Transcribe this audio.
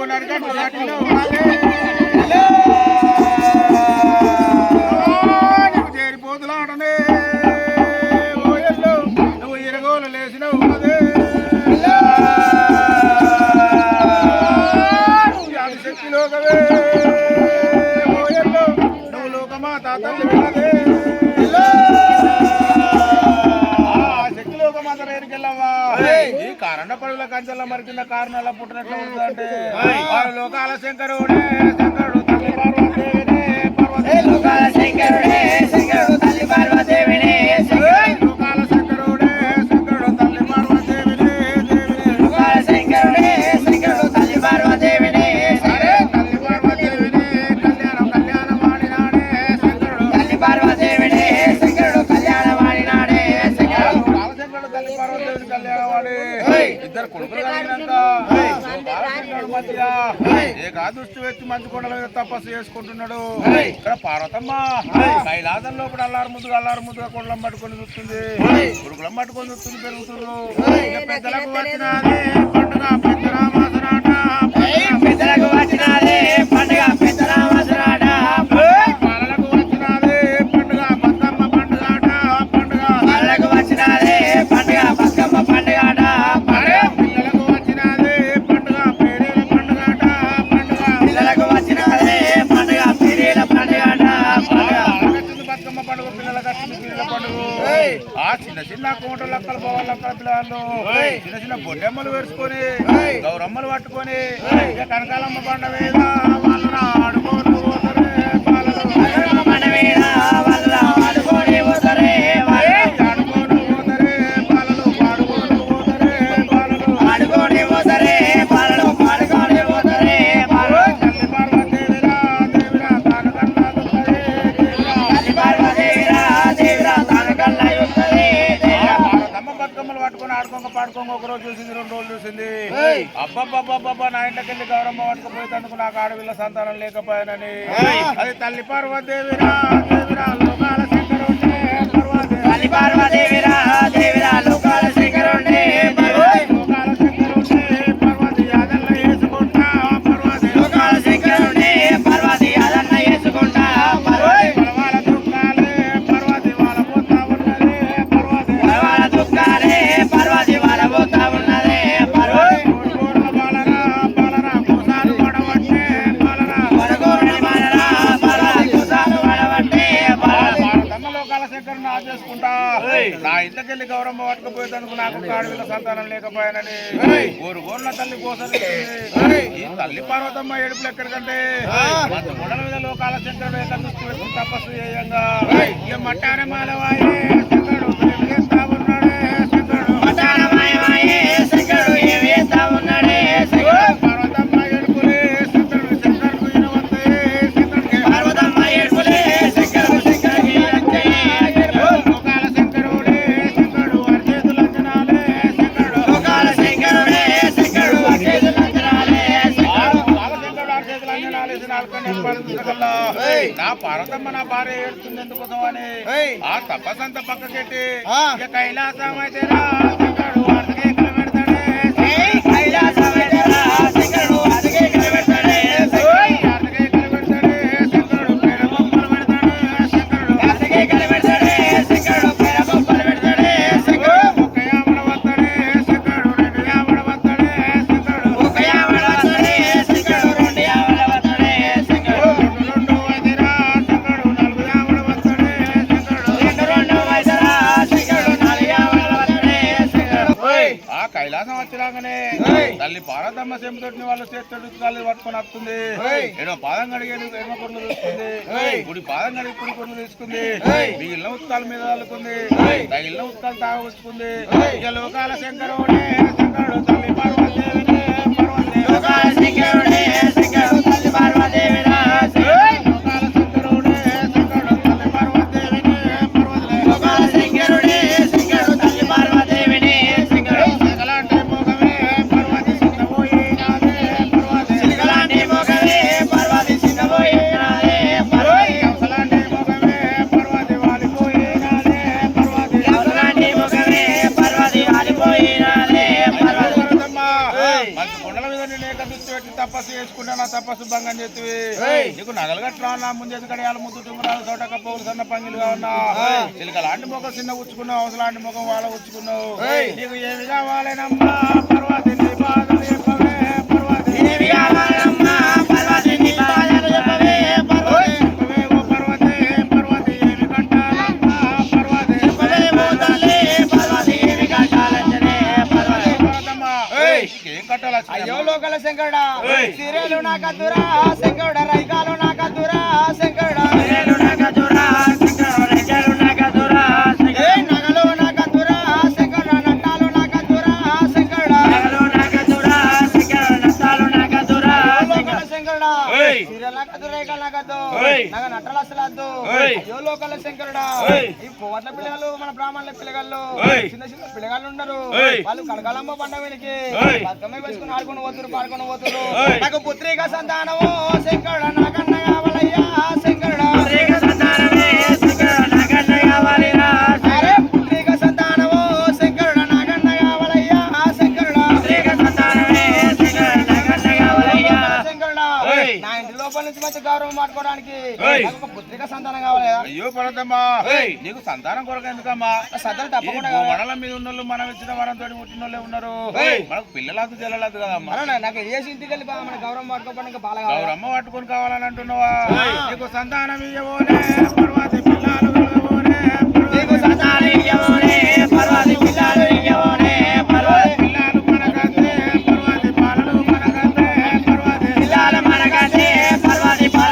ఉన్నారు మందరేరికెళ్ళవా ఈ కారణ పడుల కంచెల మరి కింద కారణాల పుట్టినట్లు ఉందంటే లోకాల శంకరుడే శంకరుడు తల్లి లోకాల శంకరుడే శంకరుడు ఏ కాదుష్టి వ్యక్తి మంచు కొండల మీద తపస్సు చేసుకుంటున్నాడు. ఇక్కడ పార్వతమ్మ. కైలాసం లోపల అల్లారు ముద్దుగా అల్లారు ముద్దుగా కొండలం పట్టుకొని చూస్తుంది. గురుకులం పట్టుకొని చూస్తుంది పెరుగుతున్నారు పెద్దలకు వచ్చిన పండుగ పెద్ద పెద్దలకు ఆ చిన్న చిన్న కోటలు అక్కల పోవాలి అక్కల పిల్లలు. చిన్న చిన్న బొడ్డెమ్మలు వేసుకొని గౌరమ్మలు పట్టుకొని కనకాలమ్మ పండ మీద వాళ్ళు ఆడుకోరు ఆడుకోక పాడుకోక ఒక రోజు చూసింది రెండు రోజులు చూసింది. అబ్బబ్బబ్బబ్బ నా ఇంటికెళ్ళి గౌరమ్మ పట్టుకుపోయి తందుకు నాకు ఆడవిల్ల సంతానం లేకపోయానని. అది తల్లి పార్వదేవిరా దేవిరా కాడికెళ్ళి గౌరవం పట్టుకుపోయేందుకు నాకు ఆడవిల్ల సంతానం లేకపోయానని. ఊరు గోర్ల తల్లి కోసం తల్లి పార్వతమ్మ ఏడుపులు ఎక్కడికంటే మొడల మీద లోకాల చంద్రుడు తపస్సు చేయంగా. ఏ మట్టారే మాలవాయే నా పార్వతమ్మ నా భార్య ఏడుతుంది ఎందుకోసం అని ఆ తపస్సంత పక్కకెట్టి కైలాసం అయితే తల్లి పాడదమ్మ సెంపుతోటి వాళ్ళు చేస్తాడు తల్లి పట్టుకొని వస్తుంది ఏదో పాదం కడిగేడు ఎడమ కొడుకు తీసుకుంది. గుడి పాదం కడిగి కుడి కొడుకు తీసుకుంది. మీ ఇళ్ళ ఉత్తాల మీద తల్లుకుంది. ఇళ్ళ ఉత్తాలు తాగొచ్చుకుంది ఇక లోకాల శంకరుడే శంకరుడు తల్లి పాడు పెట్టి తపస్సు చేసుకుంటే నా తపస్సు భంగం చేతివి ఏయ్. నీకు నగలు కట్లా నా ముందు కడియాలు ముద్దు తుంగరాలు తోటక పౌరు సన్న పంగిలు ఉన్నా. చిలక లాంటి ముఖం చిన్న ఉచ్చుకున్నావు అవసరం లాంటి ముఖం వాళ్ళ ఉచ్చుకున్నావు. నీకు ఏమి కావాలేనమ్మా పర్వతి నీ బాధలు లోకల శంకరుడా. సిరేలు నాకద్దురా శంకరుడా రైకాలు నాకద్దురా శంకరుడా ఏయ్. సిరేలు నాకద్దు రైకాలు నాకద్దు ఏయ్. నగ నట్టలు అసలు వద్దు ఏయ్. అయ్యో లోకల శంకరుడా. ఈ కోట్ల పిల్లగాళ్ళు మన బ్రాహ్మణుల పిల్లగాళ్ళు. చిన్న చిన్న పిల్లగాళ్ళు ఉండరు ఏయ్. వాళ్ళు కనకాలమ్మ పండగలకి ఏయ్. బతుకమ్మ వేసుకుని ఆడుకుని పాడుకొని ఏయ్. నాకు పుత్రిక సంతానము శంకరుడ నాకన్న కావాలయ్యా మంచి గౌరవం మాట్లాడడానికి పుత్రిక సంతానం కావాలి అయ్యో పర్వతమ్మా నీకు సంతానం కొరకు ఎందుకమ్మా? ఈ తప్పకుండా వడల మీద ఉన్నోళ్ళు మనం ఇచ్చిన వరంతో పుట్టిన వాళ్ళే ఉన్నారు. మనకు పిల్లలద్దు తెల్లలేదు కదమ్మా. నాకు ఏసి ఇంటికి వెళ్ళి మన గౌరవం పట్టుకోవడానికి బాగా గౌరమ్మ పట్టుకొని కావాలని అంటున్నావా. నీకు సంతానం పర్వతి